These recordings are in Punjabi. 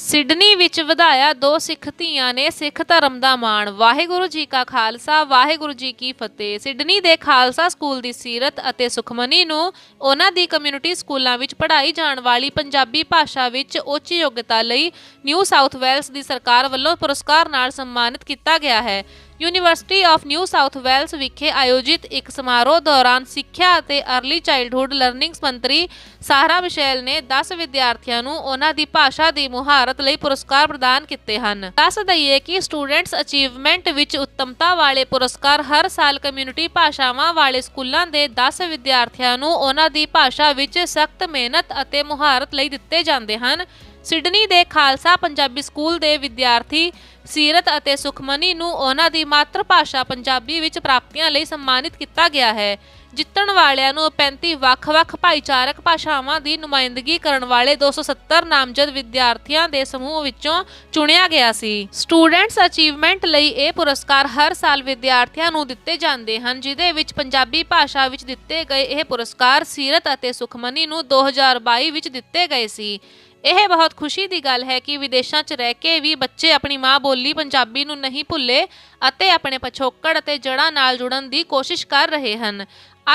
ਸਿਡਨੀ ਵਿੱਚ ਵਧਾਇਆ ਦੋ ਸਿੱਖ ਧੀਆਂ ਨੇ ਸਿੱਖ ਧਰਮ ਦਾ ਮਾਣ। ਵਾਹਿਗੁਰੂ ਜੀ ਕਾ ਖਾਲਸਾ, ਵਾਹਿਗੁਰੂ ਜੀ ਕੀ ਫਤਿਹ। ਸਿਡਨੀ ਦੇ ਖਾਲਸਾ ਸਕੂਲ ਦੀ ਸੀਰਤ ਅਤੇ ਸੁਖਮਨੀ ਨੂੰ ਉਹਨਾਂ ਦੀ ਕਮਿਊਨਿਟੀ ਸਕੂਲਾਂ ਵਿੱਚ ਪੜ੍ਹਾਈ ਜਾਣ ਵਾਲੀ ਪੰਜਾਬੀ ਭਾਸ਼ਾ ਵਿੱਚ ਉੱਚ ਯੋਗਤਾ ਲਈ ਨਿਊ ਸਾਊਥ ਵੇਲਸ ਦੀ ਸਰਕਾਰ ਵੱਲੋਂ ਪੁਰਸਕਾਰ ਨਾਲ ਸਨਮਾਨਿਤ ਕੀਤਾ ਗਿਆ ਹੈ। University of New South Wales ਵਿਖੇ ਆਯੋਜਿਤ ਇੱਕ ਸਮਾਰੋਹ ਦੌਰਾਨ ਸਿੱਖਿਆ ਅਤੇ ਅਰਲੀ ਚਾਈਲਡਹੁੱਡ ਲਰਨਿੰਗ ਮੰਤਰੀ ਸਾਹਰਾ ਮਿਸ਼ੇਲ ਨੇ 10 ਵਿਦਿਆਰਥੀਆਂ ਨੂੰ ਉਹਨਾਂ ਦੀ ਭਾਸ਼ਾ ਦੀ ਮੁਹਾਰਤ ਲਈ ਪੁਰਸਕਾਰ ਪ੍ਰਦਾਨ ਕੀਤੇ ਹਨ। ਦੱਸ ਦਈਏ ਕਿ ਸਟੂਡੈਂਟਸ ਅਚੀਵਮੈਂਟ ਵਿੱਚ ਉੱਤਮਤਾ ਵਾਲੇ ਪੁਰਸਕਾਰ ਹਰ ਸਾਲ ਕਮਿਊਨਿਟੀ ਭਾਸ਼ਾਵਾਂ ਵਾਲੇ ਸਕੂਲਾਂ ਦੇ 10 ਵਿਦਿਆਰਥੀਆਂ ਨੂੰ ਉਹਨਾਂ ਦੀ ਭਾਸ਼ਾ ਵਿੱਚ ਸਖਤ ਮਿਹਨਤ ਅਤੇ ਮੁਹਾਰਤ ਲਈ ਦਿੱਤੇ ਜਾਂਦੇ ਹਨ। ਸਿਡਨੀ ਦੇ ਖਾਲਸਾ ਪੰਜਾਬੀ ਸਕੂਲ ਦੇ ਵਿਦਿਆਰਥੀ ਸੀਰਤ ਅਤੇ ਸੁਖਮਨੀ ਨੂੰ ਉਹਨਾਂ ਦੀ ਮਾਤਰ ਭਾਸ਼ਾ ਪੰਜਾਬੀ ਵਿੱਚ ਪ੍ਰਾਪਤੀਆਂ ਲਈ ਸਨਮਾਨਿਤ ਕੀਤਾ ਗਿਆ ਹੈ। ਜਿੱਤਣ ਵਾਲਿਆਂ ਨੂੰ 35 ਵੱਖ-ਵੱਖ ਭਾਈਚਾਰਕ ਭਾਸ਼ਾਵਾਂ ਦੀ ਨੁਮਾਇੰਦਗੀ ਕਰਨ ਵਾਲੇ 270 ਨਾਮਜ਼ਦ ਵਿਦਿਆਰਥੀਆਂ ਦੇ ਸਮੂਹ ਵਿੱਚੋਂ ਚੁਣਿਆ ਗਿਆ ਸੀ। ਸਟੂਡੈਂਟਸ ਅਚੀਵਮੈਂਟ ਲਈ ਇਹ ਪੁਰਸਕਾਰ ਹਰ ਸਾਲ ਵਿਦਿਆਰਥੀਆਂ ਨੂੰ ਦਿੱਤੇ ਜਾਂਦੇ ਹਨ ਜਿਦੇ ਵਿੱਚ ਪੰਜਾਬੀ ਭਾਸ਼ਾ ਵਿੱਚ ਦਿੱਤੇ ਗਏ ਇਹ ਪੁਰਸਕਾਰ ਸੀਰਤ ਅਤੇ ਸੁਖਮਨੀ ਨੂੰ 2022 ਵਿੱਚ ਦਿੱਤੇ ਗਏ ਸੀ। ਇਹ ਬਹੁਤ ਖੁਸ਼ੀ ਦੀ ਗੱਲ ਹੈ ਕਿ ਵਿਦੇਸ਼ਾਂ 'ਚ ਰਹਿ ਕੇ ਵੀ ਬੱਚੇ ਆਪਣੀ ਮਾਂ ਬੋਲੀ ਪੰਜਾਬੀ ਨੂੰ ਨਹੀਂ ਭੁੱਲੇ ਅਤੇ ਆਪਣੇ ਪਿਛੋਕੜ ਅਤੇ ਜੜ੍ਹਾਂ ਨਾਲ ਜੁੜਨ ਦੀ ਕੋਸ਼ਿਸ਼ ਕਰ ਰਹੇ ਹਨ।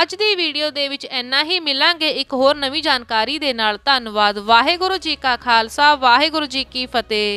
ਅੱਜ ਦੀ ਵੀਡੀਓ ਦੇ ਵਿੱਚ ਇੰਨਾ ਹੀ। ਮਿਲਾਂਗੇ ਇੱਕ ਹੋਰ ਨਵੀਂ ਜਾਣਕਾਰੀ ਦੇ ਨਾਲ। ਧੰਨਵਾਦ। ਵਾਹਿਗੁਰੂ ਜੀ ਕਾ ਖਾਲਸਾ। ਵਾਹਿਗੁਰੂ ਜੀ ਕੀ ਫਤਿਹ।